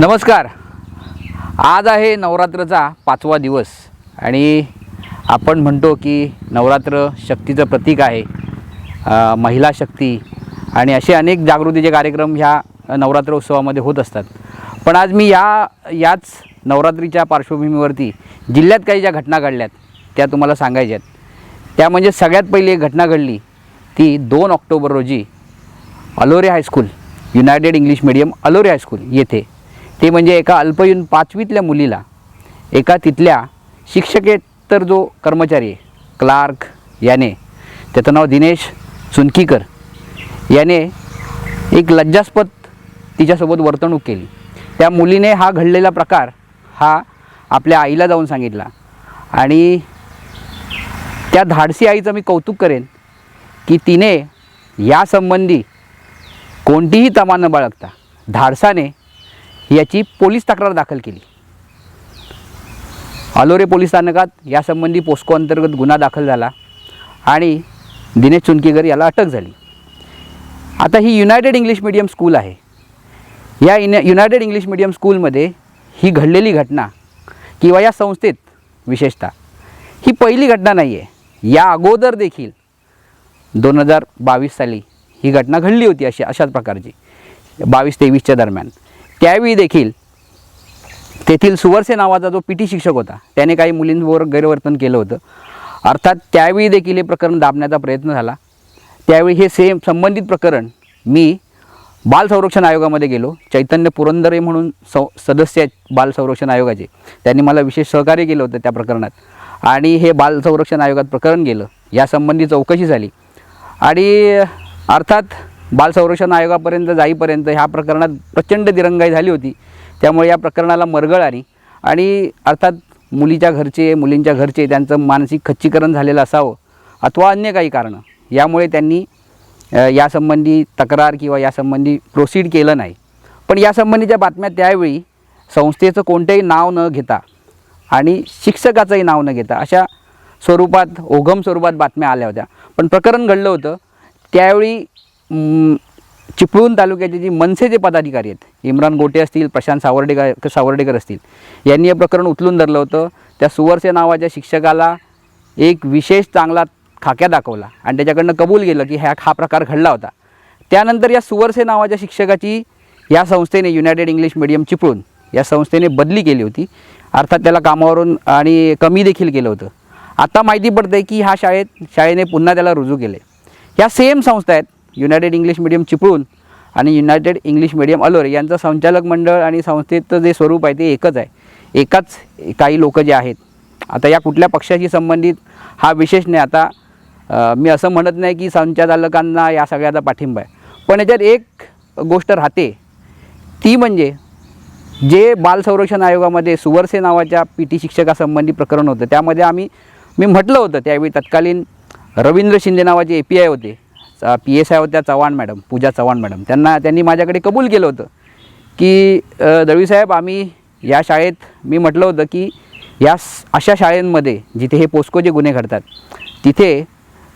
नमस्कार. आज आहे नवरात्रचा पाचवा दिवस आणि आपण म्हणतो की नवरात्र शक्तीचं प्रतीक आहे महिला शक्ती आणि असे अनेक जागृतीचे कार्यक्रम ह्या नवरात्र उत्सवामध्ये होत असतात. पण आज मी या याच नवरात्रीच्या पार्श्वभूमीवरती जिल्ह्यात काही ज्या घटना घडल्यात त्या तुम्हाला सांगायच्या आहेत. त्या म्हणजे सगळ्यात पहिली एक घटना घडली ती दोन ऑक्टोबर रोजी Alore high school United English medium Alore high school येथे. ते म्हणजे एका अल्पयून पाचवीतल्या मुलीला. एका तिथल्या शिक्षकेतर जो कर्मचारी आहे क्लार्क याने त्याचं नाव दिनेश चुनकीकर याने एक लज्जास्पद तिच्यासोबत वर्तणूक केली. त्या मुलीने हा घडलेला प्रकार हा आपल्या आईला जाऊन सांगितला आणि त्या धाडसी आईचं मी कौतुक करेन की तिने यासंबंधी कोणतीही तमा न बाळगता धाडसाने याची पोलीस तक्रार दाखल केली. अलोरे पोलीस स्थानकात यासंबंधी पोस्को अंतर्गत गुन्हा दाखल झाला आणि दिनेश चुनकीकर याला अटक झाली. आता ही युनायटेड इंग्लिश मिडियम स्कूल आहे. या इन युनायटेड इंग्लिश मिडियम स्कूलमध्ये ही घडलेली घटना किंवा या संस्थेत विशेषतः ही पहिली घटना नाही आहे या अगोदर देखील दोन हजार बावीस साली ही घटना घडली होती अशी अशाच प्रकारची. बावीस तेवीसच्या दरम्यान. त्यावेळी देखील तेथील सुवर्से नावाचा जो पी टी शिक्षक होता त्याने काही मुलींवर गैरवर्तन केलं होतं. अर्थात त्यावेळी देखील हे प्रकरण दाबण्याचा प्रयत्न झाला. त्यावेळी हे सेम संबंधित प्रकरण मी बाल संरक्षण आयोगामध्ये गेलो. चैतन्य पुरंदरे म्हणून सौ सदस्य आहेत बाल संरक्षण आयोगाचे. त्यांनी मला विशेष सहकार्य केलं होतं त्या प्रकरणात. आणि हे बाल संरक्षण आयोगात प्रकरण गेलं. यासंबंधी चौकशी झाली. आणि अर्थात बाल संरक्षण आयोगापर्यंत जाईपर्यंत ह्या प्रकरणात प्रचंड दिरंगाई झाली होती. त्यामुळे या प्रकरणाला मरगळ आली. आणि अर्थात मुलीच्या घरचे मुलींच्या घरचे त्यांचं मानसिक खच्चीकरण झालेलं असावं अथवा अन्य काही कारणं. यामुळे त्यांनी यासंबंधी तक्रार किंवा यासंबंधी प्रोसीड केलं नाही. पण यासंबंधीच्या बातम्या त्यावेळी संस्थेचं कोणतंही नाव न घेता आणि शिक्षकाचंही नाव न घेता अशा स्वरूपात ओघम स्वरूपात बातम्या आल्या होत्या. पण प्रकरण घडलं होतं. त्यावेळी चिपळूण तालुक्याचे जे मनसेचे पदाधिकारी आहेत इम्रान गोटे असतील प्रशांत सावर्डेकर सावर्डेकर असतील यांनी हे प्रकरण उचलून धरलं होतं. त्या सुवरसे नावाच्या शिक्षकाला एक विशेष चांगला खाक्या दाखवला आणि त्याच्याकडनं कबूल केलं की ह्या हा प्रकार घडला होता. त्यानंतर या सुवरसे नावाच्या शिक्षकाची या संस्थेने युनायटेड इंग्लिश मिडियम चिपळूण या संस्थेने बदली केली होती. अर्थात त्याला कामावरून आणि कमी देखील केलं होतं. आता माहिती पडते की ह्या शाळेत शाळेने पुन्हा त्याला रुजू केले ह्या सेम संस्था आहेत युनायटेड इंग्लिश मिडियम चिपळूण आणि युनायटेड इंग्लिश मिडियम अलोरे यांचं संचालक मंडळ आणि संस्थेचं जे स्वरूप आहे ते एकच आहे. एकाच काही लोक जे आहेत. आता या कुठल्या पक्षाशी संबंधित हा विशेष नाही. आता मी असं म्हणत नाही की संचालकांना या सगळ्याचा पाठिंबा आहे. पण याच्यात एक गोष्ट राहते. ती म्हणजे जे बाल संरक्षण आयोगामध्ये सुवरसे नावाच्या पी टी शिक्षकासंबंधी प्रकरण होतं त्यामध्ये आम्ही मी म्हटलं होतं त्यावेळी तत्कालीन रवींद्र शिंदे नावाचे ए पी आय होते. पी एस आय होत्या चव्हाण मॅडम पूजा चव्हाण मॅडम. त्यांना त्यांनी माझ्याकडे कबूल केलं होतं की दळवीसाहेब आम्ही या शाळेत मी म्हटलं होतं की या अशा शाळेंमध्ये जिथे हे पोस्कोचे गुन्हे घडतात तिथे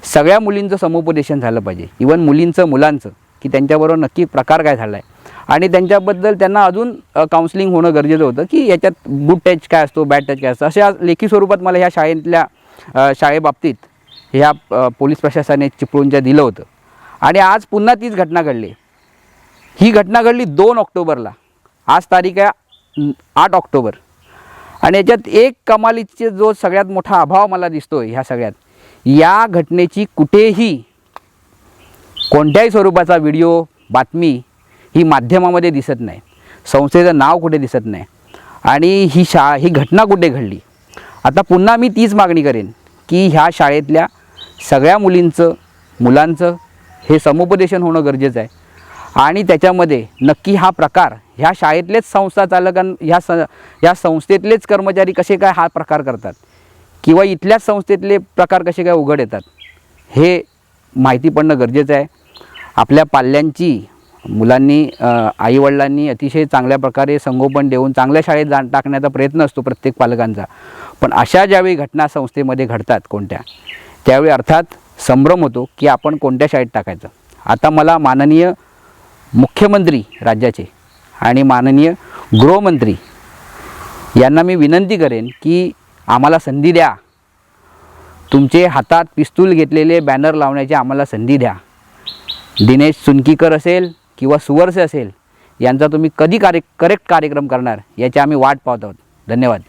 सगळ्या मुलींचं समुपदेशन झालं पाहिजे. इवन मुलींचं मुलांचं की त्यांच्याबरोबर नक्की प्रकार काय झाला आहे आणि त्यांच्याबद्दल त्यांना अजून काउन्सिलिंग होणं गरजेचं होतं की याच्यात गुड टच काय असतो बॅड टच काय असतो अशा लेखी स्वरूपात मला ह्या शाळेतल्या शाळेबाबतीत ह्या पोलीस प्रशासनाने चिपळूणच्या दिलं होतं. आणि आज पुन्हा तीच घटना घडली. ही घटना घडली दोन ऑक्टोबरला. आज तारीख आहे आठ ऑक्टोबर. आणि याच्यात एक कमालीचे जो सगळ्यात मोठा अभाव मला दिसतो आहे ह्या सगळ्यात या घटनेची कुठेही कोणत्याही स्वरूपाचा व्हिडिओ बातमी ही माध्यमामध्ये दिसत नाही. संस्थेचं नाव कुठे दिसत नाही. आणि ही शा ही घटना कुठे घडली. आता पुन्हा मी तीच मागणी करेन की ह्या शाळेतल्या सगळ्या मुलींचं मुलांचं हे समुपदेशन होणं गरजेचं आहे. आणि त्याच्यामध्ये नक्की हा प्रकार ह्या शाळेतलेच संस्था चालकां ह्या स ह्या संस्थेतलेच कर्मचारी कसे काय हा प्रकार करतात? किंवा इथल्याच संस्थेतले प्रकार कसे काय उघड येतात? हे माहिती पडणं गरजेचं आहे. आपल्या पाल्यांची मुलांनी आईवडिलांनी अतिशय चांगल्या प्रकारे संगोपन देऊन चांगल्या शाळेत जा टाकण्याचा प्रयत्न असतो प्रत्येक पालकांचा. पण अशा ज्यावेळी घटना संस्थेमध्ये घडतात कोणत्या? त्यावेळी अर्थात संभ्रम होतो की आपण कोणत्या शाळेत टाकायचं. आता मला माननीय मुख्यमंत्री राज्याचे आणि माननीय गृहमंत्री यांना मी विनंती करेन की आम्हाला संधी द्या. तुमचे हातात पिस्तूल घेतलेले बॅनर लावण्याची आम्हाला संधी द्या. दिनेश सुनकीकर असेल किंवा सुवर्से असेल यांचा तुम्ही कधी कार्य करेक्ट कार्यक्रम करणार याची आम्ही वाट पाहत आहोत. धन्यवाद.